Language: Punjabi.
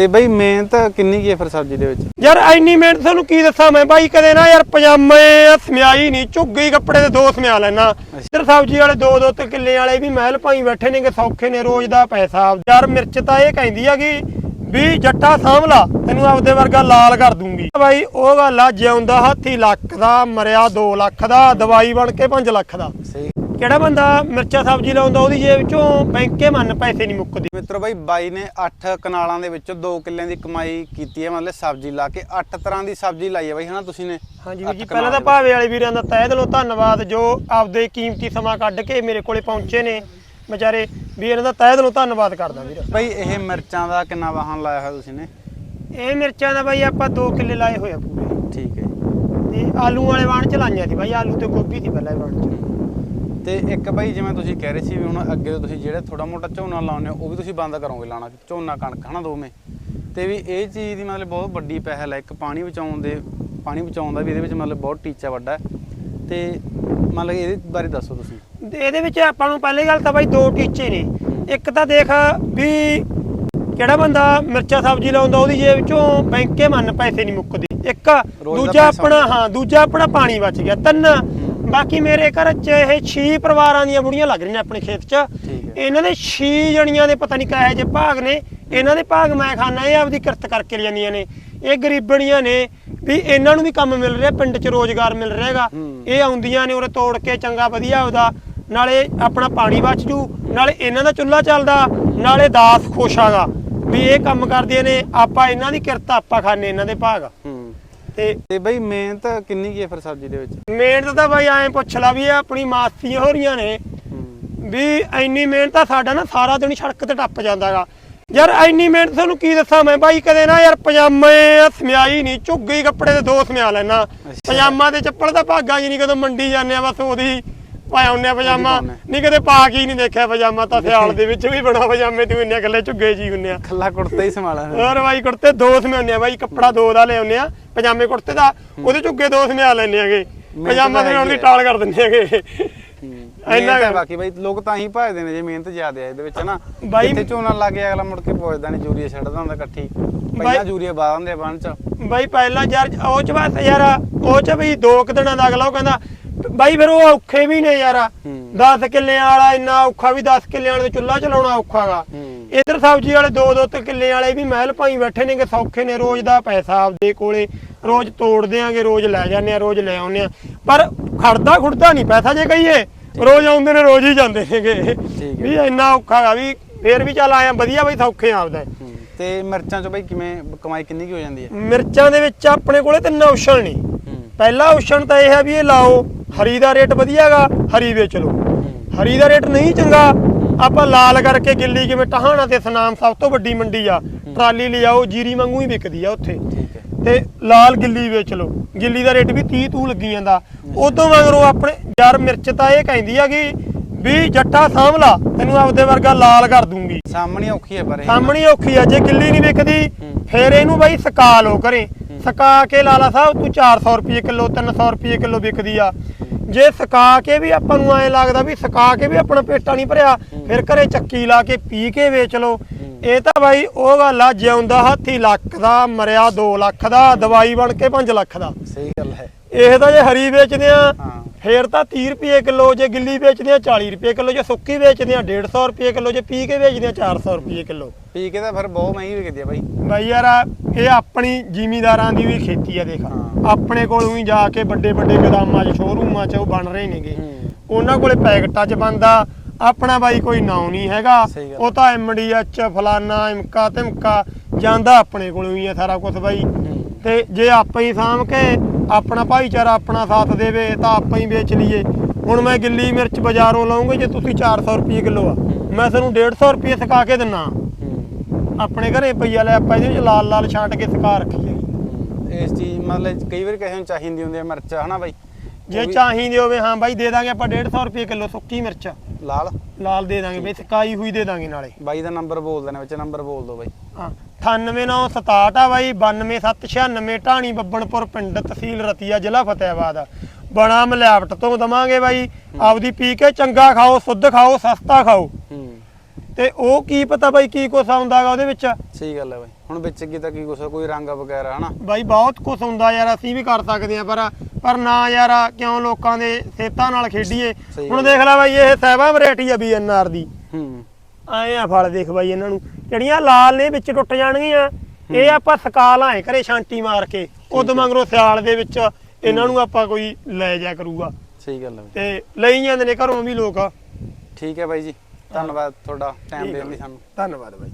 ਤੇ ਬਈ ਮਿਹਨਤ ਕਿੰਨੀ ਕੀ ਹੈ ਫਿਰ ਸਬਜ਼ੀ ਦੇ ਵਿੱਚ? ਯਾਰ ਐਨੀ ਮਿਹਨਤ ਤੁਹਾਨੂੰ ਕੀ ਦੱਸਾਂ ਮੈਂ ਬਾਈ ਕਦੇ ਨਾ ਯਾਰ ਪਜਾਮੇ ਸਮਿਆਈ ਨਹੀਂ ਝੁੱਗੀ ਕੱਪੜੇ ਦੇ ਦੋ ਸਮਿਆ ਲੈਣਾ ਇੱਧਰ ਸਬਜ਼ੀ ਵਾਲੇ ਦੋ ਦੋ ਤੇ ਕਿੱਲੇ ਵਾਲੇ ਵੀ ਮਹਿਲ ਭਾਈ ਬੈਠੇ ਨੇਗੇ ਸੌਖੇ ਨੇ ਰੋਜ਼ ਦਾ ਪੈਸਾ। ਯਾਰ ਮਿਰਚ ਤਾਂ ਇਹ ਕਹਿੰਦੀ ਹੈਗੀ ਵੀ ਜੱਟਾ ਸਾਂਭਲਾ ਤੈਨੂੰ ਆਪਦੇ ਵਰਗਾ ਲਾਲ ਕਰ ਦੂੰਗੀ। ਬਾਈ ਉਹ ਗੱਲ ਆ ਜਿਉਂਦਾ ਹਾਥੀ ਲੱਖ ਦਾ ਮਰਿਆ 2 ਲੱਖ ਦਾ ਦਵਾਈ ਬਣ ਕੇ 5 ਲੱਖ ਦਾ। ਕਿਹੜਾ ਬੰਦਾ ਮਿਰਚਾ ਸਬਜ਼ੀ ਲਾਉਂਦਾ ਉਹਦੀ ਜੇਬ ਚੋਂ ਬੈਂਕੇ ਮੰਨ ਪੈਸੇ ਨਹੀਂ ਮੁੱਕਦੇ। ਮਿੱਤਰੋ ਬਾਈ ਬਾਈ ਨੇ 8 ਕਨਾਲਾਂ ਦੇ ਵਿੱਚੋਂ 2 ਕਿੱਲਿਆਂ ਦੀ ਕਮਾਈ ਕੀਤੀ ਹੈ। ਮਤਲਬ ਸਬਜ਼ੀ ਲਾ ਕੇ 8 ਤਰ੍ਹਾਂ ਦੀ ਸਬਜ਼ੀ ਲਾਈ ਹੈ ਬਾਈ ਹਨਾ ਤੁਸੀਂ ਨੇ? ਹਾਂਜੀ ਵੀਰ ਜੀ ਪਹਿਲਾਂ ਤਾਂ ਭਾਵੇ ਵਾਲੇ ਵੀਰਾਂ ਦਾ ਤਹਿ ਦਿਲੋਂ ਧੰਨਵਾਦ ਜੋ ਆਪਦੇ ਕੀਮਤੀ ਸਮਾਂ ਕੱਢ ਕੇ ਮੇਰੇ ਕੋਲੇ ਪਹੁੰਚੇ ਨੇ। ਵਿਚਾਰੇ ਵੀ ਇਹਨਾਂ ਦਾ ਤਹਿ ਦਿਲੋਂ ਧੰਨਵਾਦ ਕਰਦਾ ਵੀਰ। ਬਾਈ ਇਹ ਮਿਰਚਾਂ ਦਾ ਕਿੰਨਾ ਵਾਹਨ ਲਾਇਆ ਹੋਇਆ ਤੁਸੀਂ ਨੇ? ਇਹ ਮਿਰਚਾਂ ਦਾ ਬਾਈ ਆਪਾਂ 2 ਕਿੱਲੇ ਲਾਏ ਹੋਏ ਆ ਪੂਰੇ। ਠੀਕ ਹੈ। ਤੇ ਆਲੂ ਵਾਲੇ ਵਾਣ ਚ ਲਾਈਆਂ ਸੀ ਬਾਈ ਆਲੂ ਤੇ ਗੋਭੀ ਸੀ ਪਹਿਲਾਂ ਵਾਣ ਚ। ਤੇ ਇੱਕ ਬਾਈ ਜਿਵੇਂ ਤੁਸੀਂ ਕਹਿ ਰਹੇ ਸੀ ਵੀ ਹੁਣ ਅੱਗੇ ਤੋਂ ਤੁਸੀਂ ਜਿਹੜੇ ਥੋੜਾ ਮੋਟਾ ਝੋਨਾ ਲਾਉਂਦੇ ਹੋ ਉਹ ਵੀ ਤੁਸੀਂ ਬੰਦ ਕਰੋਗੇ ਲਾਣਾ ਝੋਨਾ ਕਣਕ ਹਨਾ ਦੋਵੇਂ? ਤੇ ਵੀ ਇਹ ਚੀਜ਼ ਦੀ ਮਤਲਬ ਬਹੁਤ ਵੱਡੀ ਪਹਿਲ ਹੈ ਇੱਕ ਪਾਣੀ ਬਚਾਉਣ ਦੇ ਪਾਣੀ ਬਚਾਉਣ ਦਾ ਵੀ ਇਹਦੇ ਵਿੱਚ ਮਤਲਬ ਬਹੁਤ ਟੀਚਾ ਵੱਡਾ ਹੈ। ਤੇ ਮਤਲਬ ਇਹਦੇ ਬਾਰੇ ਦੱਸੋ ਤੁਸੀਂ। ਇਹਦੇ ਵਿੱਚ ਆਪਾਂ ਨੂੰ ਪਹਿਲੀ ਗੱਲ ਤਾਂ ਬਾਈ ਦੋ ਟੀਚੇ ਨੇ। ਇੱਕ ਤਾਂ ਦੇਖ ਵੀ ਕਿਹੜਾ ਬੰਦਾ ਮਿਰਚਾ ਸਬਜ਼ੀ ਲਾਉਂਦਾ ਉਹਦੀ ਜੇਬ ਚੋਂ ਬੈਂਕੇ ਮੰਨ ਪੈਸੇ ਨਹੀਂ ਮੁੱਕਦੇ। ਇੱਕ ਦੂਜਾ ਆਪਣਾ ਹਾਂ ਦੂਜਾ ਆਪਣਾ ਪਾਣੀ ਬਚ ਗਿਆ। ਤਿੰਨ ਬਾਕੀ ਮੇਰੇ ਘਰ 'ਚ ਇਹ 6 ਪਰਿਵਾਰਾਂ ਦੀਆਂ ਬੁੜੀਆਂ ਲੱਗ ਰਹੀਆਂ ਆਪਣੇ ਖੇਤ 'ਚ। ਇਹਨਾਂ ਦੇ 6 ਜਣੀਆਂ ਦੇ ਪਤਾ ਨਹੀਂ ਕਾਹੇ ਜੇ ਭਾਗ ਨੇ। ਇਹਨਾਂ ਦੇ ਭਾਗ ਮੈਂ ਖਾਣਾ ਇਹ ਆਪਦੀ ਕਿਰਤ ਕਰਕੇ ਲਿਆਂਦੀਆਂ ਨੇ। ਇਹ ਗਰੀਬਣੀਆਂ ਨੇ ਵੀ ਇਹਨਾਂ ਨੂੰ ਵੀ ਕੰਮ ਮਿਲ ਰਿਹਾ ਪਿੰਡ 'ਚ ਰੋਜ਼ਗਾਰ ਮਿਲ ਰਿਹਾਗਾ। ਇਹ ਆਉਂਦੀਆਂ ਨੇ ਉਰੇ ਤੋੜ ਕੇ ਚੰਗਾ ਵਧੀਆ ਉਹਦਾ ਨਾਲੇ ਆਪਣਾ ਪਾਣੀ ਬਚ ਜੂ ਨਾਲੇ ਇਹਨਾਂ ਦਾ ਚੁੱਲ੍ਹਾ ਚੱਲਦਾ ਨਾਲੇ ਦਾਸ ਖੁਸ਼ਾਗਾ ਵੀ ਇਹ ਕੰਮ ਕਰਦੀਆਂ ਨੇ ਆਪਾਂ ਇਹਨਾਂ ਦੀ ਕਿਰਤ ਆਪਾਂ ਖਾਣੇ ਇਹਨਾਂ ਦੇ ਭਾਗ। ਤੇ ਤੇ ਬਈ ਮਿਹਨਤ ਕਿੰਨੀ ਕੀ ਹੈ ਫਿਰ ਸਬਜ਼ੀ ਦੇ ਵਿੱਚ? ਮਿਹਨਤ ਤਾਂ ਬਾਈ ਐਂ ਪੁੱਛ ਲਾ ਵੀ ਇਹ ਆਪਣੀ ਮਾਸੀਆਂ ਹੋ ਰਹੀਆਂ ਨੇ। ਵੀ ਇੰਨੀ ਮਿਹਨਤ ਤਾਂ ਸਾਡਾ ਨਾ ਸਾਰਾ ਦਿਨ ਸੜਕ ਤੇ ਟੱਪ ਜਾਂਦਾਗਾ ਯਾਰ ਇੰਨੀ ਮਿਹਨਤ ਤੁਹਾਨੂੰ ਕੀ ਦੱਸਾਂ ਮੈਂ ਬਾਈ ਕਦੇ ਨਾ ਯਾਰ ਪਜਾਮੇ ਸਮਿਆਈ ਨਹੀਂ ਝੁੱਗੀ ਕੱਪੜੇ ਦੇ ਦੋ ਸਮਿਆ ਲੈਣਾ ਪਜਾਮਾ ਤੇ ਚੱਪਲ ਤਾਂ ਭਾਗਾ ਹੀ ਨਹੀਂ ਕਦੋਂ ਮੰਡੀ ਜਾਂਦੇ ਆ ਬਸ ਉਹਦੀ। ਪਾਇਆ ਹੁੰਨੇ ਪਜਾਮਾ। ਨਹੀਂ ਕਦੇ ਪਾ ਕੇ ਹੀ ਨਹੀਂ ਦੇਖਿਆ ਪਜਾਮਾ ਤਾਂ ਸਿਆਲ ਦੇ ਵਿੱਚ ਵੀ ਬਣਾ ਪਜਾਮੇ ਤੂੰ ਇੰਨੇ ਇਕੱਲੇ ਝੁੱਗੇ ਜੀ ਹੁੰਨੇ ਆ। ਖੱਲਾ ਕੁੜਤਾ ਹੀ ਸੰਭਾਲਾ। ਹੋਰ ਬਾਈ ਕੁੜਤੇ ਦੋ ਸਮਿਆਉਂਦੇ ਆ ਬਾਈ ਕੱਪੜਾ ਦੋ ਦਾ ਲਿਆਉਂਦੇ ਆ ਪਜਾਮੇ ਕੁੜਤੇ ਦਾ। ਉਹਦੇ ਝੁੱਗੇ ਦੋ ਸਮਿਆ ਲੈਣੇ ਆਗੇ। ਪਜਾਮਾ ਦੀ ਹੈਗੀ ਆ। ਟਾਲ ਕਰ ਦਿੰਦੇ ਆਗੇ। ਇੰਨਾ ਹੈ ਕੁ। ਬਾਕੀ ਬਾਈ ਲੋਕ ਤਾਂ ਹੀ ਭਜਦੇ ਨੇ ਜੇ ਮਿਹਨਤ ਜ਼ਿਆਦਾ ਹੈ ਇਹਦੇ ਵਿੱਚ ਨਾ ਬਾਈ- ਜਿੱਥੇ ਝੋਨਾ ਲੱਗ ਗਿਆ ਅਗਲਾ ਮੁੜ ਕੇ ਪੁੱਛਦਾ ਨਹੀਂ ਯੂਰੀਆ ਛੱਡਦਾ ਹੁੰਦਾ ਇਕੱਠੀ। ਪਹਿਲਾਂ ਯੂਰੀਆ ਦਿੰਦੇ ਆ ਬਣ ਚ। ਬਾਈ ਪਹਿਲਾਂ ਯਾਰ ਉਹ ਚ ਬਸ ਯਾਰ ਉਹ ਚ ਵੀ ਦੋ ਕੁ ਦਿਨਾਂ ਦਾ ਅਗਲਾ ਉਹ ਕਹਿੰਦਾ ਬਾਈ ਫਿਰ ਉਹ ਔਖੇ ਵੀ ਨੇ ਯਾਰ। ਹੂੰ। 10 ਕਿੱਲਿਆਂ ਵਾਲਾ ਇੰਨਾ ਔਖਾ ਵੀ 10 ਕਿੱਲਿਆਂ ਵਾਲੇ ਚੁੱਲ੍ਹਾ ਚਲਾਉਣਾ ਔਖਾਗਾ। ਇਧਰ ਸਬਜ਼ੀ ਵਾਲੇ ਦੋ ਦੋ ਤੇ ਕਿੱਲੇ ਵਾਲੇ ਵੀ ਮਹਿਲ ਭਾਈ ਬੈਠੇ ਨੇਗੇ ਸੌਖੇ ਨੇ ਰੋਜ਼ ਦਾ ਪੈਸਾ ਆਪਦੇ ਕੋਲੇ। ਰੋਜ਼ ਤੋੜ ਦਿਆਂਗੇ ਰੋਜ਼ ਲੈ ਜਾਂਦੇ ਆ ਰੋਜ਼ ਲੈ ਆਉਂਦੇ ਆ। ਪਰ ਖੜਦਾ ਖੁੜਦਾ ਨਹੀਂ ਪੈਸਾ ਜੇ ਕਹੀਏ ਰੋਜ਼ ਆਉਂਦੇ ਨੇ ਰੋਜ਼ ਹੀ ਜਾਂਦੇ ਨੇਗੇ। ਵੀ ਇੰਨਾ ਔਖਾ ਗਾ ਵੀ ਫੇਰ ਵੀ ਚੱਲ ਆਇਆ ਵਧੀਆ ਬਈ ਸੌਖੇ ਆਪਦਾ। ਤੇ ਮਿਰਚਾਂ ਚ ਬਾਈ ਕਿਵੇਂ ਕਮਾਈ ਕਿੰਨੀ ਕੀ ਹੋ ਜਾਂਦੀ ਹੈ? ਮਿਰਚਾਂ ਦੇ ਵਿੱਚ ਆਪਣੇ ਕੋਲੇ ਤਿੰਨ ਆਪਸ਼ਨ ਨੇ। ਪਹਿਲਾ ਆਪਸ਼ਨ ਤਾਂ ਇਹ ਹੈ ਵੀ ਇਹ ਲਾਓ। ਹਰੀ ਦਾ ਰੇਟ ਵਧੀਆਗਾ ਹਰੀ ਵੇਚ ਲਓ। ਹਰੀ ਦਾ ਰੇਟ ਨਹੀਂ ਚੰਗਾ ਆਪਾਂ ਲਾਲ ਕਰਕੇ ਗਿੱਲੀ ਜਿਵੇਂ ਟਹਾਣਾ ਤੇ ਸਨਾਮ ਸਭ ਤੋਂ ਵੱਡੀ ਮੰਡੀ ਆ। ਟਰਾਲੀ ਲਿਆਓ ਜੀਰੀ ਵਾਂਗੂ ਹੀ ਵਿਕਦੀ ਆ ਉੱਥੇ। ਤੇ ਲਾਲ ਗਿੱਲੀ ਵੇਚ ਲਓ। ਗਿੱਲੀ ਦਾ ਰੇਟ ਵੀ 30 ਤੂ ਲੱਗੀ ਜਾਂਦਾ। ਉਦੋਂ ਮਗਰੋਂ ਆਪਣੇ ਯਾਰ ਮਿਰਚ ਤਾਂ ਇਹ ਕਹਿੰਦੀ ਹੈਗੀ ਵੀ ਜੱਟਾ ਸਾਂਭਲਾ ਤੈਨੂੰ ਆਪਦੇ ਵਰਗਾ ਲਾਲ ਕਰ ਦੂੰਗੀ। ਸਾਹਮਣੇ ਔਖੀ ਹੈ ਪਰ ਇਹ ਸਾਹਮਣੀ ਔਖੀ ਆ ਜੇ ਗਿੱਲੀ ਨਹੀਂ ਵਿਕਦੀ। ਫੇਰ ਇਹਨੂੰ ਬਾਈ ਸਕਾ ਲੋ ਕਰੇ ਸਕਾ ਕੇ ਲਾਲਾ ਸਾਹਿਬ ਤੂੰ 400 ਰੁਪਏ ਕਿਲੋ 300 ਰੁਪਏ ਕਿਲੋ ਵਿਕਦੀ ਆ। ਜੇ ਸਕਾ ਕੇ ਵੀ ਆਪਾਂ ਨੂੰ ਐ ਲੱਗਦਾ ਵੀ ਸਕਾ ਕੇ ਵੀ ਆਪਣਾ ਪੇਟਾ ਨਹੀਂ ਭਰਿਆ ਫਿਰ ਘਰੇ ਚੱਕੀ ਲਾ ਕੇ ਪੀ ਕੇ ਵੇਚ ਲੋ ਇਹ ਤਾਂ ਬਾਈ ਉਹ ਗੱਲ ਆ ਜਿਉਂਦਾ ਹਾਥੀ ਲੱਖ ਦਾ ਮਰਿਆ 2 ਲੱਖ ਦਾ ਦਵਾਈ ਬਣ ਕੇ 5 ਲੱਖ ਦਾ। ਸਹੀ ਗੱਲ ਹੈ। ਇਹ ਤਾਂ ਜੇ ਹਰੀ ਵੇਚਦੇ ਆ ਫੇਰ ਤਾਂ 30 ਰੁਪਏ ਕਿਲੋ ਜੇ ਗਿੱਲੀ ਵੇਚਦੇ ਆ 40 ਰੁਪਏ ਕਿਲੋ ਜੇ ਸੁੱਕੀ ਵੇਚਦੇ ਆ 150 ਰੁਪਏ ਕਿਲੋ ਜੇ ਪੀ ਕੇ ਵੇਚਦੇ ਆ 400 ਰੁਪਏ ਕਿਲੋ ਪੀ ਕੇ ਤਾਂ ਫਿਰ ਬਹੁਤ ਮਹਿੰਗੀ ਵਿਕਦੀ ਹੈ ਬਾਈ ਬਾਈ ਯਾਰ ਇਹ ਆਪਣੀ ਜ਼ਿਮੀਦਾਰਾਂ ਦੀ ਵੀ ਖੇਤੀ ਆ ਦੇਖ। ਆਪਣੇ ਕੋਲੋਂ ਹੀ ਜਾ ਕੇ ਵੱਡੇ ਵੱਡੇ ਗੋਦਾਮਾਂ 'ਚ ਸ਼ੋਰੂਮਾਂ 'ਚ ਉਹ ਬਣ ਰਹੇ ਨੇਗੇ। ਉਹਨਾਂ ਕੋਲੇ ਪੈਕਟਾਂ 'ਚ ਬੰਦਾ ਆਪਣਾ ਬਾਈ ਕੋਈ ਨਾਉ ਨਹੀਂ ਹੈਗਾ। ਉਹ ਤਾਂ ਐਮਡੀਐਚ ਫਲਾਨਾ ਇਮਕਾ ਤਿਮਕਾ ਜਾਂਦਾ ਆਪਣੇ ਕੋਲੋਂ ਹੀ ਆ ਸਾਰਾ ਕੁਝ ਬਾਈ ਤੇ ਜੇ ਆਪਾਂ ਹੀ ਸਾਂਭ ਕੇ ਆਪਣਾ ਭਾਈਚਾਰਾ ਆਪਣਾ ਸਾਥ ਦੇਵੇ ਤਾਂ ਆਪਾਂ ਹੀ ਵੇਚ ਲਈਏ। ਹੁਣ ਮੈਂ ਗਿੱਲੀ ਮਿਰਚ ਬਾਜ਼ਾਰੋਂ ਲਾਉਂਗਾ ਜੇ ਤੁਸੀਂ 400 ਰੁਪਏ ਕਿਲੋ ਆ। ਮੈਂ ਤੁਹਾਨੂੰ 150 ਰੁਪਏ ਸਕਾ ਕੇ ਦਿੰਨਾ। ਆਪਣੇ ਘਰੇ ਪਈਆ ਲੈ ਆਪਾਂ ਇਹਦੇ ਵਿੱਚ ਲਾਲ ਲਾਲ ਛਾਂਟ ਕੇ ਸਕਾ ਰੱਖੀ ਹੈਗੀ ਇਸ ਚੀਜ਼ ਮਤਲਬ ਕਈ ਵਾਰ ਕਿਸੇ ਨੂੰ ਚਾਹੀਦੀ ਹੁੰਦੀ ਹੈ ਮਿਰਚ ਹਨਾ ਬਾਈ? ਜੇ ਚਾਹੀਦੀ ਹੋਵੇ ਹਾਂ ਬਾਈ ਦੇ ਦਾਂਗੇ ਆਪਾਂ 150 ਰੁਪਏ ਕਿਲੋ ਸੁੱਕੀ ਮਿਰਚ। ਲਾਲ? ਲਾਲ ਦੇ ਦਾਂਗੇ ਬਈ ਸਕਾਈ ਹੋਈ ਦੇ ਦਾਂਗੇ ਨਾਲੇ। ਬਾਈ ਦਾ ਨੰਬਰ ਬੋਲ ਦੇਣਾ ਵਿੱਚ ਨੰਬਰ ਬੋਲ ਦਿਓ ਬਾਈ। ਹਾਂ। 98967 ਆ ਬਾਈ 92796 ਢਾਣੀ ਬੱਬਣਪੁਰ ਪਿੰਡ ਤਹਿਸੀਲ ਰਤੀਆ ਜ਼ਿਲ੍ਹਾ ਫਤਿਆਬਾਦ ਬਣਾ ਮਿਲਾਵਟ ਤੋਂ ਦਵਾਂਗੇ ਬਾਈ। ਆਪਦੀ ਪੀ ਕੇ ਚੰਗਾ ਖਾਓ ਸੁੱਧ ਖਾਓ ਸਸਤਾ ਖਾਓ। ਤੇ ਉਹ ਕੀ ਪਤਾ ਬਾਈ ਕੀ ਕੁਛ ਆਉਂਦਾਗਾ ਉਹਦੇ ਵਿੱਚ? ਸਹੀ ਗੱਲ ਹੈ ਬਾਈ। ਹੁਣ ਵਿੱਚ ਕੀ ਤਾਂ ਕੀ ਕੁਛ ਕੋਈ ਰੰਗ ਵਗੈਰਾ ਹਨਾ? ਬਾਈ ਬਹੁਤ ਕੁਛ ਹੁੰਦਾ ਯਾਰ ਅਸੀਂ ਵੀ ਕਰ ਸਕਦੇ ਆ ਪਰ ਪਰ ਨਾ ਯਾਰ ਕਿਉਂ ਲੋਕਾਂ ਦੇ ਸਿਹਤਾਂ ਨਾਲ ਖੇਡੀਏ? ਸਹੀ ਹੁਣ ਦੇਖ ਲੈ ਬਾਈ ਇਹ ਸਹਿਬਾ ਵੈਰਾਈਟੀ ਆ ਬੀਐਨਆਰ ਦੀ। ਹੂੰ। ਆਏ ਆ ਫਲ ਦੇਖ ਬਾਈ ਇਹਨਾਂ ਨੂੰ। ਜਿਹੜੀਆਂ ਲਾਲ ਨੇ ਵਿੱਚ ਟੁੱਟ ਜਾਣਗੀਆਂ। ਇਹ ਆਪਾਂ ਸਕਾ ਲਾਏ ਘਰੇ ਛਾਂਟੀ ਮਾਰ ਕੇ। ਉਦੋਂ ਮਗਰੋਂ ਸਿਆਲ ਦੇ ਵਿੱਚ ਇਹਨਾਂ ਨੂੰ ਆਪਾਂ ਕੋਈ ਲੈ ਜਾ ਕਰੂਗਾ। ਸਹੀ ਗੱਲ ਹੈ। ਤੇ ਲਈ ਜਾਂਦੇ ਨੇ ਘਰੋਂ ਵੀ ਲੋਕ। ਠੀਕ ਹੈ ਬਾਈ ਜੀ। ਧੰਨਵਾਦ ਤੁਹਾਡਾ। ਟਾਈਮ ਦੇਣ ਲਈ। ਸਾਨੂੰ। ਧੰਨਵਾਦ ਬਾਈ।